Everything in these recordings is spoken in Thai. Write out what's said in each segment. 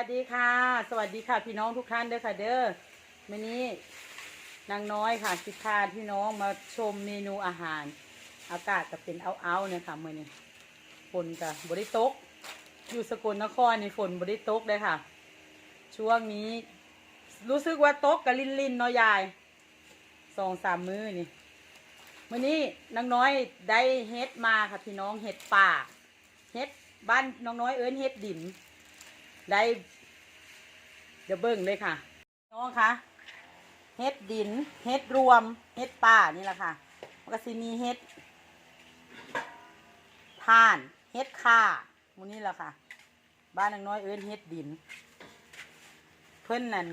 วัสดีค่ะ สวัสดีค่ะ พี่น้องทุกท่านเด้อค่ะ เด้อวันนี้นางน้อยค่ะสิพาพี่น้องมาชมเมนูอาหาร อากาศจะเป็นเอาๆเนี่ยค่ะมื่อนี้ฝนจะบริตก อยู่สกลนครในฝนบริตกเลยค่ะ ช่วงนี้ รู้สึกว่าตกกับลินลินเนาะยายสองสามมื้อนี่มื่อนี้นางน้อยได้เฮ็ดมาค่ะ พี่น้องเฮ็ดป่าเฮ็ดบ้านน้องน้อยเอิ้นเฮ็ดดิน ได้เดี๋ยวเบิ่งเลยค่ะ น้องคะเฮ็ดดิน เฮ็ดรวม เฮ็ดป่านี่แหละค่ะมันก็สิมีเฮ็ดท่าน เฮ็ดข่าหมูนี่แหละค่ะ บ้านนางน้อยเอิ้นเฮ็ดดิน เพิ่อนนั่น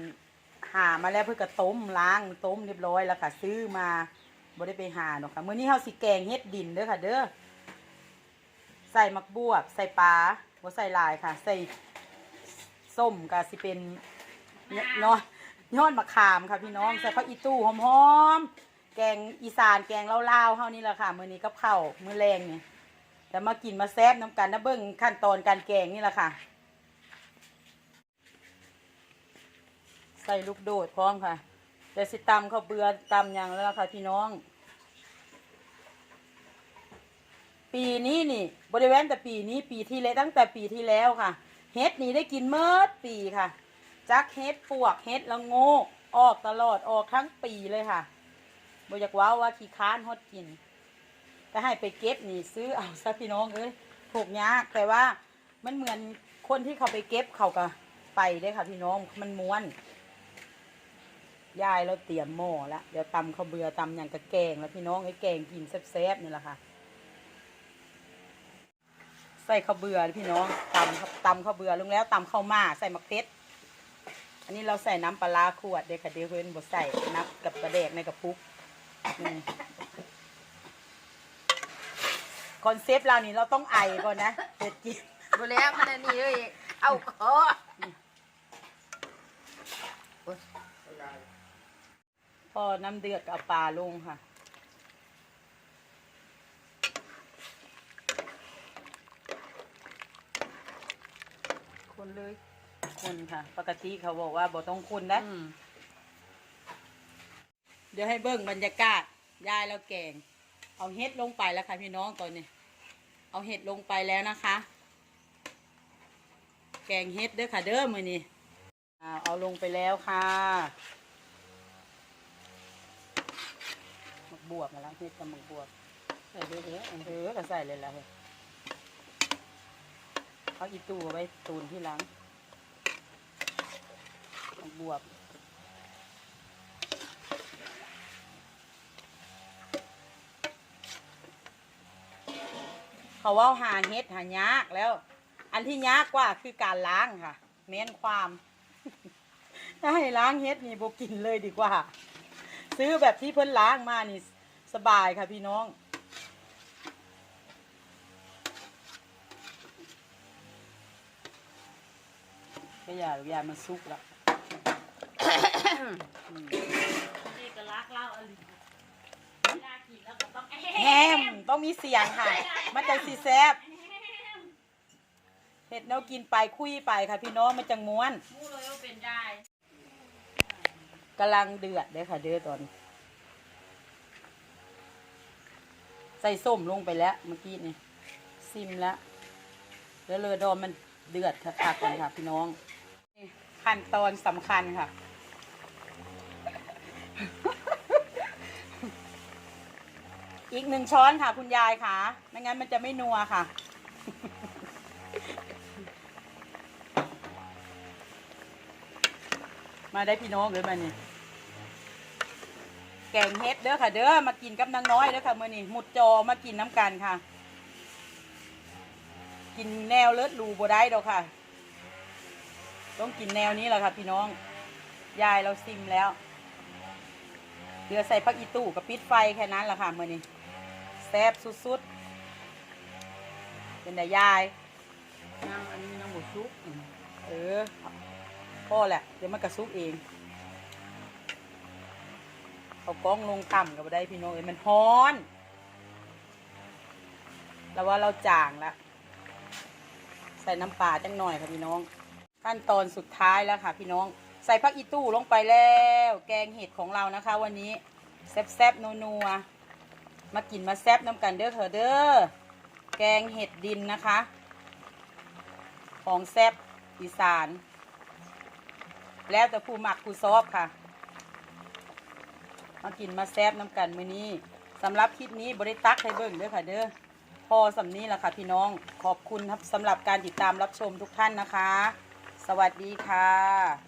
หามาแล้วเพิ่นก็ต้มล้างต้มเรียบร้อยแล้วค่ะ ซื้อมาบ่ได้ไปหาดอกค่ะมื้อนี้เฮาสิแกงเฮ็ดดินเด้อค่ะ เด้อใส่มักบวบ ใส่ปลาบ่ใส่ลายค่ะ ใส่ ส้มก็สิเป็นเนาะยอดมะขามค่ะพี่น้องใส่ผักอีตู้หอมๆแกงอีสานแกงลาวๆเฮานี่แหละค่ะมื้อนี้กับข้าวมื้อแรงนี่แต่มากินมาแซ่บน้ำกันนะเบิ่งขั้นตอนการแกงนี่แหละค่ะ ใส่ลูกโดดพร้อมค่ะเดี๋ยวสิตำข้าวเบือตำหยังแล้วล่ะค่ะพี่น้อง ปีนี้นี่ บริเวณแต่ปีนี้ปีที่แล้วตั้งแต่ปีที่แล้วค่ะ เฮ็ดนี่ได้กินเมื่อปีค่ะ จักเฮ็ดปวกเฮ็ดละโงกออกตลอดออกทั้งปีเลยค่ะบอยากว้าวว่าขี้ค้านฮอดกิน แต่ให้ไปเก็บนี่ซื้อเอาซะพี่น้องเอ้ยถูกยากแต่ว่ามันเหมือนคนที่เขาไปเก็บเขาก็ไปได้ค่ะพี่น้องมันม้วน ยายเราเตรียมหม้อแล้วเดี๋ยวตำข้าวเบือตำอย่างกระแกงแล้วพี่น้องไอ้แกงกินแซ่บๆนี่แหละค่ะ ใส่ข้าวเบือพี่น้องตำครับตำข้าวเบือลงแล้วตำข้าวหม่าใส่มะเขืออันนี้เราใส่น้ำปลาร้าขวดเด็กค่ะเดี๋ยวเพื่อนบดใส่นับกับกระเดกในกระปุกนี่คอนเซปต์เรานี่เราต้องไอก่อนนะเด็ดกินบแล้วมันอันนี้เลยเอาคอพอน้ำเดือดก็เอาปลาลงค่ะ คนเลยคนค่ะ ปกติเขาบอกว่าบ่ต้องคนนะอืมเดี๋ยวให้เบิ่งบรรยากาศยายแล้วแกง เอาเห็ดลงไปแล้วค่ะพี่น้องตอนนี้ เอาเห็ดลงไปแล้วนะคะ แกงเห็ดเด้อค่ะ เด้อมือนี้อ่าเอาลงไปแล้วค่ะหมักบวบมาแล้วเห็ดกับหมักบวบ ใส่เด้อเด้อเออก็ใส่เลยละเฮ้ย เอาอีตู้ไว้ตูนที่หลังบวบเขาว่าหาเฮ็ดหายากแล้ว อันที่ยากกว่าคือการล้างค่ะแม้นความถ้าให้ล้างเฮ็ดนี่บกินเลยดีกว่า ซื้อแบบที่เพิ่นล้างมานี่สบายค่ะพี่น้อง ก็อย่าอย่ามันสุกละนี่ก็รักเล่าอลิไม่น่ากินแล้วก็ต้องแฮมต้องมีเสียงค่ะ มันจะสีแซบเห็ดแนวกินไปคุยไปค่ะพี่น้องมันจังม้วนมูเลยว่าเป็นได้กำลังเดือดเลยค่ะเดือดตอน ใส่ส้มลงไปแล้วเมื่อกี้นี่ซิมแล้วแล้วเลยดอมมันเดือดค่ะค่ะก่อนค่ะพี่น้องนี่ ขั้นตอนสำคัญค่ะ อีกหนึ่งช้อนค่ะ คุณยายค่ะ ไม่งั้นมันจะไม่นัวค่ะ มาได้พี่น้องเลยมานี่แกงเฮ็ดเด้อค่ะ เด้อมากินกับนางน้อยเด้อค่ะมื่อนี้หมุดจอมากินน้ำกันค่ะ กินแนวเลิศรูบ่ได้ดอกค่ะ ต้องกินแนวนี้แหละค่ะพี่น้อง ยายเราซิมแล้วเดือใส่ผักอีตู้กับปิดไฟแค่นั้นแหละค่ะมื่อนี้แซ่บสุดๆ เป็นแต่ยายน้ำอันนี้น้ำหมูซุปเออพ่อแหละ เดี๋ยวมันกระซุกเองเอากล้องลงต่ำกับได้พี่น้องเอ้ยมันฮ้อนแล้วว่าเราจ่างละใส่น้ำปลาจังหน่อยค่ะพี่น้อง ขั้นตอนสุดท้ายแล้วค่ะ พี่น้อง ใส่ผักอีตู้ลงไปแล้ว แกงเห็ดของเรานะคะ วันนี้แซ่บๆนัวๆมากินมาแซ่บน้ำกันเด้อเถอะเด้อแกงเห็ดดินนะคะ ของแซ่บอีสาน แล้วแต่ผู้หมักผู้ซอบค่ะ มากินมาแซ่บน้ำกันมื้อนี้สำหรับคลิปนี้บริตักให้เบิ่งเด้อค่ะเด้อพอสำนี้แหละค่ะพี่น้องขอบคุณครับสำหรับการติดตามรับชมทุกท่านนะคะ สวัสดีค่ะ